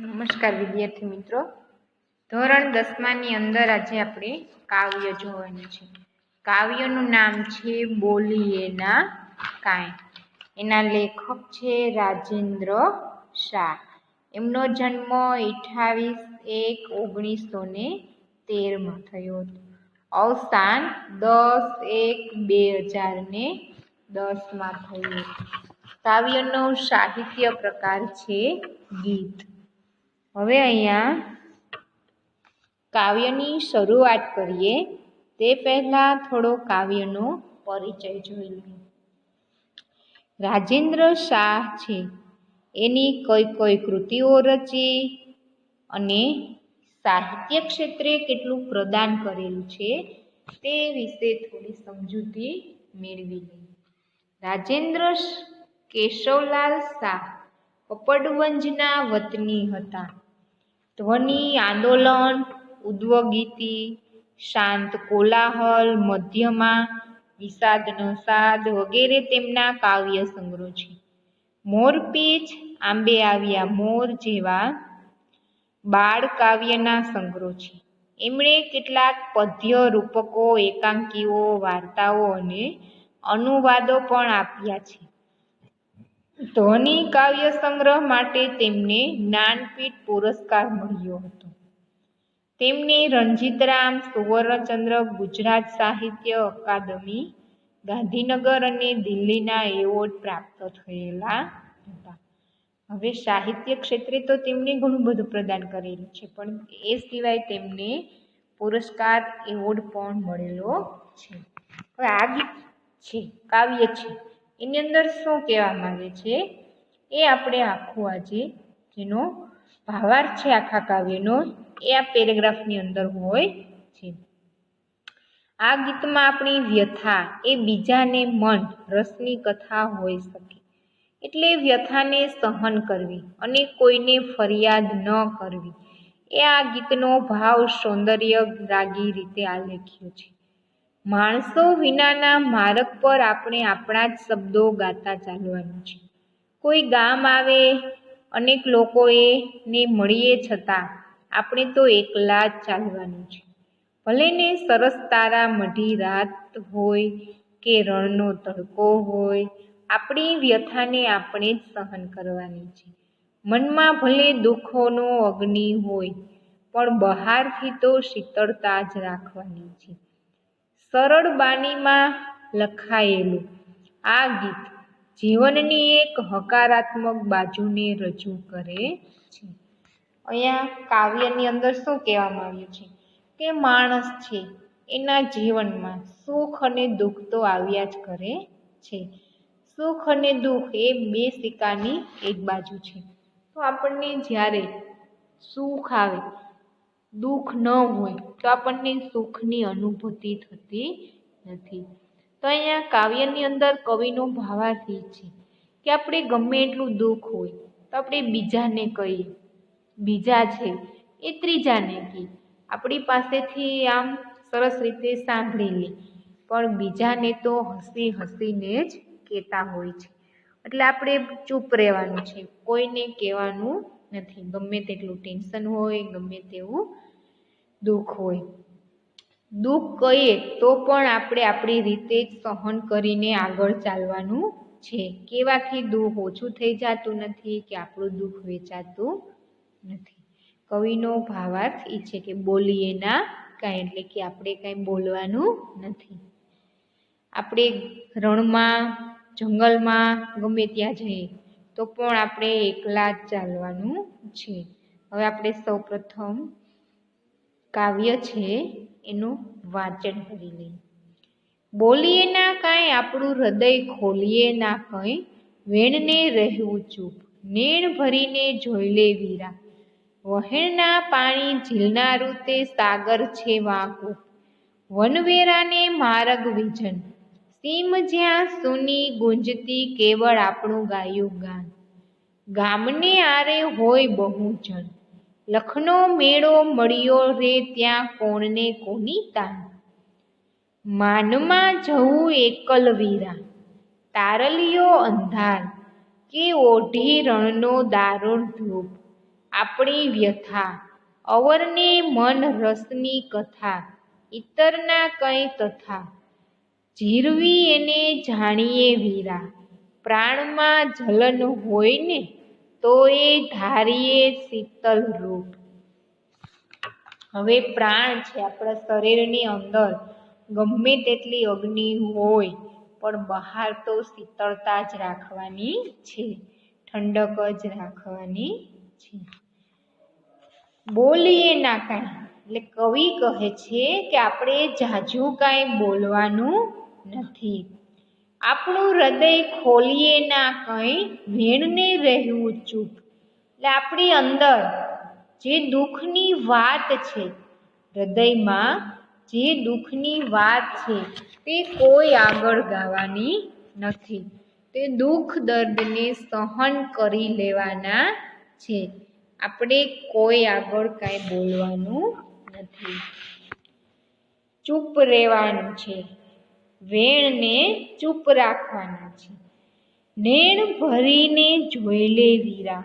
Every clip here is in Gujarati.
નમસ્કાર વિદ્યાર્થી મિત્રો. ધોરણ દસમાની અંદર આજે આપણે કાવ્ય જોવાનું છે. કાવ્યનું નામ છે બોલીએના કાંઈ. એના લેખક છે રાજેન્દ્ર શાહ. એમનો જન્મ અઠાવીસ એક ઓગણીસો ને તેરમાં થયો હતો. અવસાન દસ એક બે હજાર ને દસમાં થયું કાવ્યનો સાહિત્ય પ્રકાર છે ગીત. હવે અહીંયા કાવ્યની શરૂઆત કરીએ. તે પહેલાં થોડો કાવ્યનો પરિચય જોઈ લઈએ. રાજેન્દ્ર શાહ છે. એની કઈ કઈ કૃતિઓ રચી અને સાહિત્ય ક્ષેત્રે કેટલું પ્રદાન કરેલું છે તે વિશે થોડી સમજૂતી મેળવી લઈએ. રાજેન્દ્ર કેશવલાલ શાહ કપડવંજના વતની હતા. ધ્વનિ, આંદોલન, ઉદ્વગીતિ, શાંત કોલાહલ, મધ્યમાં વિષાદનો સાદ વગેરે તેમના કાવ્ય સંગ્રહ છે. મોરપીંછ આંબે આવ્યા મોર જેવા બાળ કાવ્યના સંગ્રહ છે. એમણે કેટલાક પદ્ય રૂપકો, એકાંકીઓ, વાર્તાઓ અને અનુવાદો પણ આપ્યા છે. ધ્વનિ કાવ્ય સંગ્રહ માટે તેમને જ્ઞાનપીઠ પુરસ્કાર મળ્યો હતો. તેમને રણજીતરામ સુવર્ણચંદ્રક ગુજરાત સાહિત્ય અકાદમી, ગાંધીનગર અને દિલ્હીના એવોર્ડ પ્રાપ્ત થયેલા હતા. હવે સાહિત્ય ક્ષેત્રે તો તેમણે ઘણું બધું પ્રદાન કરેલું છે, પણ એ સિવાય તેમને પુરસ્કાર એવોર્ડ પણ મળેલો છે. હવે આ ગીત છે, કાવ્ય છે એની અંદર શું કહેવા માંગે છે? એ આપણે આખું આજે જેનો ભાવાર્થ છે આખા કાવ્યનો, એ આ પેરેગ્રાફની અંદર હોય છે. આ ગીતમાં આપણી વ્યથા એ બીજાને મન, રસની કથા હોઈ શકે. એટલે વ્યથાને સહન કરવી અને કોઈને ફરિયાદ ન કરવી. એ આ ગીતનો ભાવ સૌંદર્ય રાગી રીતે આલેખ્યો છે. માણસો વિનાના માર્ગ પર આપણે આપણા જ શબ્દો ગાતા ચાલવાનું છે. કોઈ ગામ આવે, અનેક લોકોએ ને મળીએ છતાં આપણે તો એકલા જ ચાલવાનું છે. ભલે ને સરસ તારા મઢી રાત હોય કે રણનો તડકો હોય, આપણી વ્યથાને આપણે જ સહન કરવાની છે. મનમાં ભલે દુઃખોનો અગ્નિ હોય, પણ બહારથી તો શીતળતા જ રાખવાની છે. સરળ બાણીમાં લખાયેલું. આ ગીત જીવનની એક હકારાત્મક બાજુને રજૂ કરે છે. અહીંયા કાવ્યની અંદર શું કહેવામાં આવ્યું છે? કે માણસ છે. એના જીવનમાં સુખ અને દુઃખ તો આવ્યા જ કરે છે. સુખ અને દુઃખ એ બે સિક્કાની એક બાજુ છે. તો આપણને જ્યારે સુખ આવે દુઃખ ન હોય તો આપણને સુખની અનુભૂતિ થતી નથી. તો અહીંયા કાવ્યની અંદર કવિનો ભાવાર્થ એ છે કે આપણે ગમે એટલું દુઃખ હોય તો આપણે બીજાને કહીએ. બીજા છે એ ત્રીજાને કહીએ. આપણી પાસેથી આમ સરસ રીતે સાંભળી લે. પણ બીજાને તો હસી હસીને જ કહેતા હોય છે. એટલે આપણે ચૂપ રહેવાનું છે. કોઈને કહેવાનું નથી. ગમે તેટલું ટેન્શન હોય, ગમે તેવું દુઃખ હોય. દુઃખ કહીએ તો પણ આપણે આપણી રીતે જ સહન કરીને આગળ ચાલવાનું છે. કેવાથી દુઃખ ઓછું થઈ જતું નથી કે આપણું દુઃખ વેચાતું નથી. કવિનો ભાવાર્થ એ છે કે બોલીએ ના કાંઈ એટલે કે આપણે કાંઈ બોલવાનું નથી. આપણે રણમાં, જંગલમાં ગમે ત્યાં જઈએ તો પણ આપણે એકલા જ ચાલવાનું છે. હવે આપણે સૌપ્રથમ કાવ્ય છે એનું વાંચન કરી લઈએ. બોલીએ ના કાંઈ, આપણું હૃદય ખોલીએ ના કંઈ, વેણને રહેવું ચૂપ, નેણ ભરીને જોઈ લે વીરા. વહેણના પાણી ઝીલનારું તે સાગર છે વાંકું વનવેરાને માર્ગ વિજન સીમ જ્યાં સુની ગુંજતી કેવળ આપણું ગાયું ગાન. ગામને આરે હોય બહુ જન લખનો મેળો મળ્યો રે ત્યાં કોણને કોની તાન? માનમાં જવું એકલ વીરા તારલિયો અંધાર. કે ઓઢી રણનો દારૂણ ધૂપ. આપણી વ્યથા. અવરને મન રસની કથા. ઇતરના કંઈ તથા. જીરવી એને જાણીએ વીરા. પ્રાણમાં જલન હોય ને, તો એ ધારીએ શીતલ રૂપ. હવે પ્રાણ છે આપણા શરીરની અંદર. ગમે તેટલી અગ્નિ હોય, પણ બહાર તો શીતળતા જ રાખવાની છે. ઠંડક જ રાખવાની છે. બોલીએ ના કાંઈ. એટલે કવિ કહે છે કે આપણે ઝાઝું કાંઈ બોલવાનું નથી. આપણું હૃદય ખોલીએ ના કંઈ, વેણને રહેવું ચૂપ એટલે આપણી અંદર જે દુઃખની વાત છે, હૃદયમાં જે દુઃખની વાત છે, તે કોઈ આગળ ગાવાની નથી. તે દુઃખ દર્દને સહન કરી લેવાના છે. આપણે કોઈ આગળ કાંઈ બોલવાનું નથી. ચૂપ રહેવાનું છે. વેણને ચૂપ રાખવાના છે. નેણ ભરીને જોઈ લે વીરા.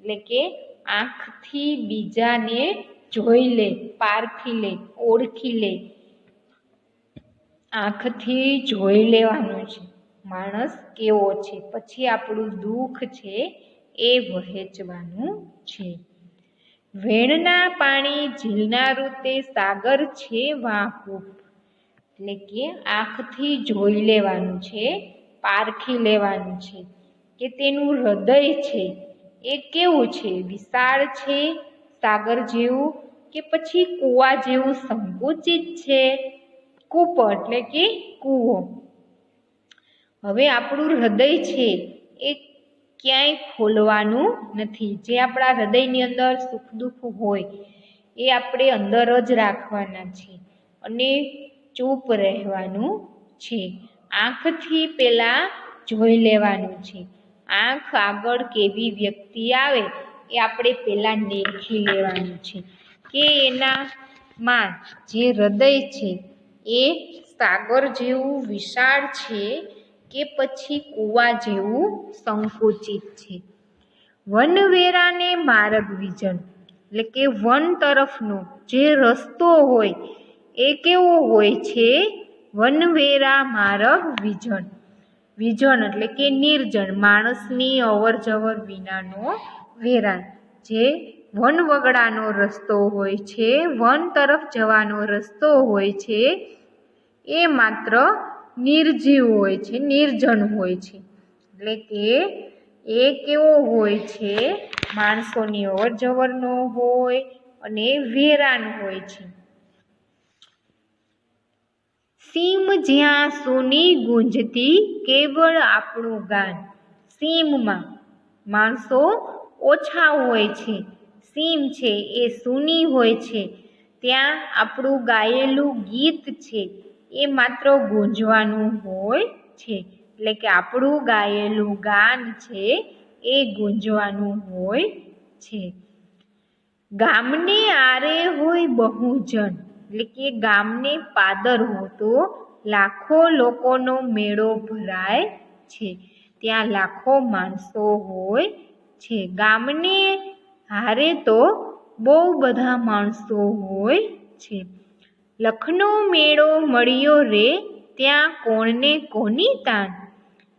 એટલે કે આંખથી બીજાને જોઈ લે, પારખી લે, ઓળખી લે. આંખથી જોઈ લેવાનું છે. માણસ કેવો છે? પછી આપણું દુઃખ છે એ વહેંચવાનું છે. વેણના પાણી ઝીલનારું તે સાગર છે વાહૂપ એટલે કે આંખથી જોઈ લેવાનું છે, પારખી લેવાનું છે કે તેનું હૃદય છે, એ કેવું છે? વિશાળ છે, સાગર જેવું કે પછી કૂવા જેવું સંકુચિત છે? કૂપ એટલે કે કૂવો. હવે આપણું હૃદય છે, એ ક્યાંય ખોલવાનું નથી. જે આપણા હૃદયની અંદર સુખ દુઃખ હોય, એ આપણે અંદર જ રાખવાના છે. અને ચૂપ રહેવાનું છે. આંખથી પહેલાં જોઈ લેવાનું છે. આંખ આગળ કેવી વ્યક્તિ આવે એ આપણે પહેલાં દેખી લેવાનું છે કે એનામાં જે હૃદય છે એ સાગર જેવું વિશાળ છે કે પછી કૂવા જેવું સંકુચિત છે. વનવેરાને માર્ગ વિજન એટલે કે વન તરફનો જે રસ્તો હોય એ કેવો હોય છે? વનવેરા માર્ગ વિજન. વિજન એટલે કે નિર્જન, માણસની અવર જવર વિનાનો વેરાન. જે વન વગડાનો રસ્તો હોય છે, વન તરફ જવાનો રસ્તો હોય છે, એ માત્ર નિર્જીવ હોય છે, નિર્જન હોય છે. એટલે કે એ કેવો હોય છે? માણસોની અવર જવરનો હોય અને વેરાન હોય છે. સીમ જ્યાં સોની ગુંજતી કેવળ આપણું ગાન. સીમમાં માણસો ઓછા હોય છે. સીમ છે એ સૂની હોય છે. ત્યાં આપણું ગાયેલું ગીત છે. એ માત્ર ગુંજવાનું હોય છે. એટલે કે આપણું ગાયેલું ગાન છે એ ગુંજવાનું હોય છે. ગામને આરે હોય બહુજન. એટલે કે ગામને પાદર હોતો લાખો લોકોનો મેળો ભરાય છે. ત્યાં લાખો માણસો હોય છે. ગામને હારે તો બહુ બધા માણસો હોય છે. લખનો મેળો મળ્યો રે ત્યાં કોણને કોની તાન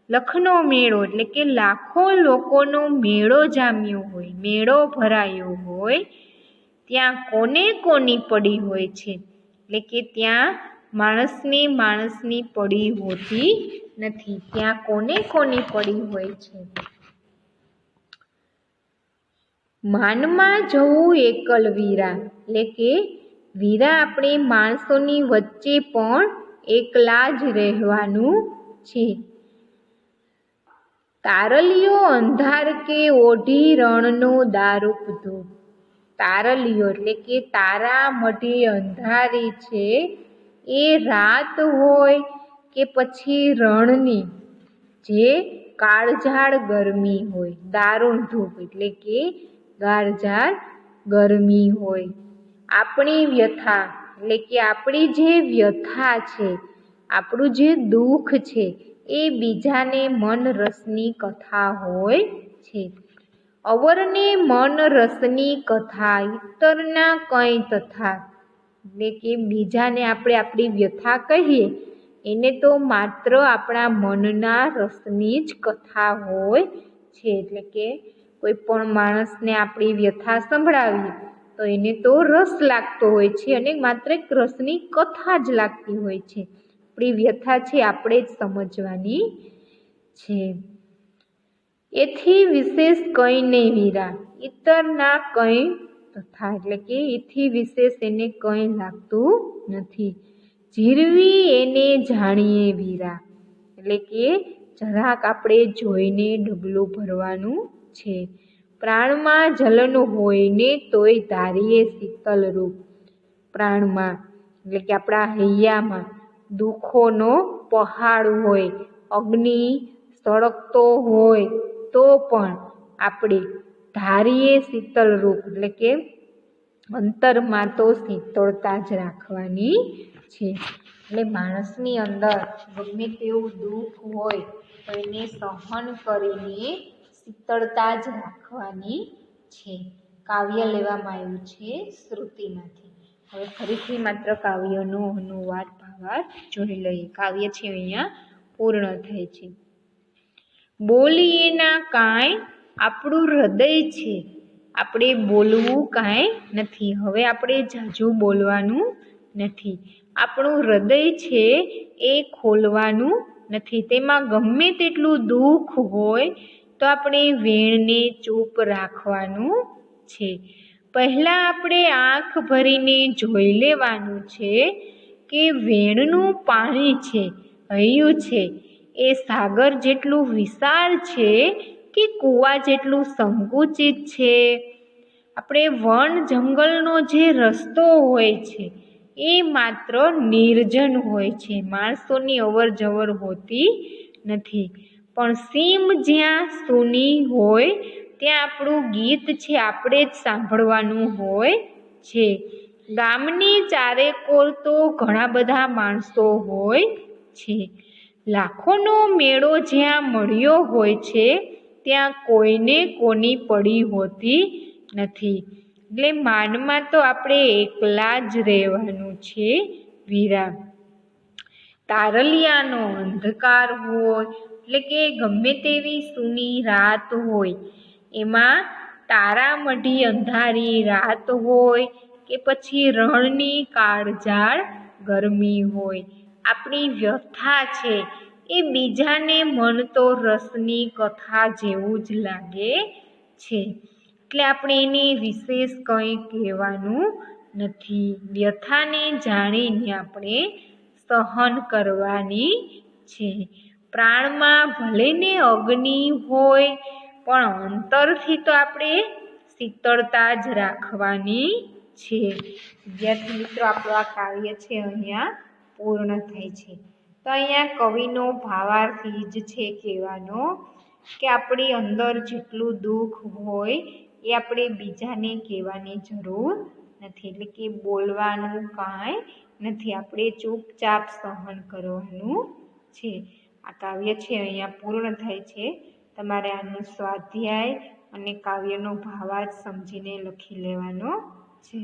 લખનો મેળો એટલે કે લાખો લોકોનો મેળો જામ્યો હોય, મેળો ભરાયો હોય ત્યાં કોને કોની પડી હોય છે? એટલે કે ત્યાં માણસને માણસની પડી હોતી નથી. ત્યાં કોને કોની પડી હોય છે? માનમાં જવું એકલ વીરા. એટલે કે વીરા આપણે માણસોની વચ્ચે પણ એકલા જ રહેવાનું છે. તારલીઓ અંધાર કે ઓઢી રણનો દારૂ ધૂપ તારલિયો એટલે કે, તારા મઢી અંધારી છે, એ રાત હોય કે પછી રણની, જે કાળઝાળ ગરમી હોય. દારૂણ ધૂપ એટલે કે કાળઝાળ ગરમી હોય. આપણી વ્યથા એટલે કે આપણી જે વ્યથા છે, આપણું જે દુઃખ છે, એ બીજાને મન રસની કથા હોય છે. અવરને મન રસની કથા ઇતરના કંઈ તથા. એટલે કે બીજાને આપણે આપણી વ્યથા કહીએ, એને તો માત્ર આપણા મનના રસની જ કથા હોય છે. એટલે કે કોઈ પણ માણસને આપણી વ્યથા સંભળાવીએ, તો એને તો રસ લાગતો હોય છે અને માત્ર એક રસની કથા જ લાગતી હોય છે. આપણી વ્યથા છે આપણે જ સમજવાની છે. એથી વિશેષ કંઈ નહીં વીરા ઇતરના કંઈ તથા, એટલે કે એથી વિશેષ એને કંઈ લાગતું નથી. જીરવી એને જાણીએ વીરા એટલે કે જરાક આપણે જોઈને ડગલું ભરવાનું છે. પ્રાણમાં જલન હોય ને તોય ધારીએ શીતલ રૂપ. પ્રાણમાં, એટલે કે આપણા હૈયામાં દુઃખોનો પહાડ હોય, અગ્નિ સળગતો હોય તો પણ આપણે ધારીએ શીતલ રૂપ, એટલે કે અંતરમાં તો શીતળતા જ રાખવાની છે. એટલે માણસની અંદર ગમે તેવું દુઃખ હોય તો એને સહન કરીને શીતળતા જ રાખવાની છે. કાવ્ય લેવામાં આવ્યું છે શ્રુતિમાંથી. હવે ફરીથી માત્ર કાવ્યનો અનુવાદ ભાવાર્થ જોઈ લઈએ. કાવ્ય છે અહીંયા પૂર્ણ થાય છે. બોલીએ ના કાંઈ આપણું હૃદય છે. આપણે બોલવું કાંઈ નથી. હવે આપણે ઝાઝું બોલવાનું નથી. આપણું હૃદય છે એ ખોલવાનું નથી. તેમાં ગમે તેટલું દુઃખ હોય તો આપણે વેણને ચૂપ રાખવાનું છે. પહેલાં આપણે આંખ ભરીને જોઈ લેવાનું છે કે વેણનું પાણી છે, હૈયું છે. એ સાગર જેટલું વિશાળ છે કે કૂવા જેટલું સંકુચિત છે? આપણે વન જંગલનો જે રસ્તો હોય છે, એ માત્ર નિર્જન હોય છે. માણસોની અવર જવર હોતી નથી. પણ સીમ જ્યાં સૂની હોય, ત્યાં આપણું ગીત છે, આપણે જ સાંભળવાનું હોય છે. ગામની ચારેકોર તો ઘણા બધા માણસો હોય છે. લાખોનો મેળો જ્યાં મળ્યો હોય છે, ત્યાં કોઈને કોની પડી હોતી નથી. એટલે માનમાં તો આપણે એકલા જ રહેવાનું છે, વીરા. તારલિયાનો અંધકાર હોય, એટલે કે ગમે તેવી સૂની રાત હોય, એમાં તારામઢી અંધારી રાત હોય, કે પછી રણની કાળઝાળ ગરમી હોય. આપણી વ્યથા છે એ બીજાને મન તો રસની કથા જેવું જ લાગે છે. એટલે આપણે એને વિશેષ કંઈ કહેવાનું નથી. વ્યથાને જાણીને આપણે સહન કરવાની છે. પ્રાણમાં ભલે ને અગ્નિ હોય, પણ અંતરથી તો આપણે શીતળતા જ રાખવાની છે. વિદ્યાર્થી મિત્રો, આપણું આ કાવ્ય છે અહીંયા પૂર્ણ થાય છે. તો અહીંયા કવિનો ભાવાર્થ જ છે કહેવાનો કે આપણી અંદર જેટલું દુઃખ હોય એ આપણે બીજાને કહેવાની જરૂર નથી. એટલે કે બોલવાનું કાંઈ નથી. આપણે ચૂપચાપ સહન કરવાનું છે. આ કાવ્ય છે અહીંયા પૂર્ણ થાય છે. તમારે આનું સ્વાધ્યાય અને કાવ્યનો ભાવાર્થ સમજીને લખી લેવાનો છે.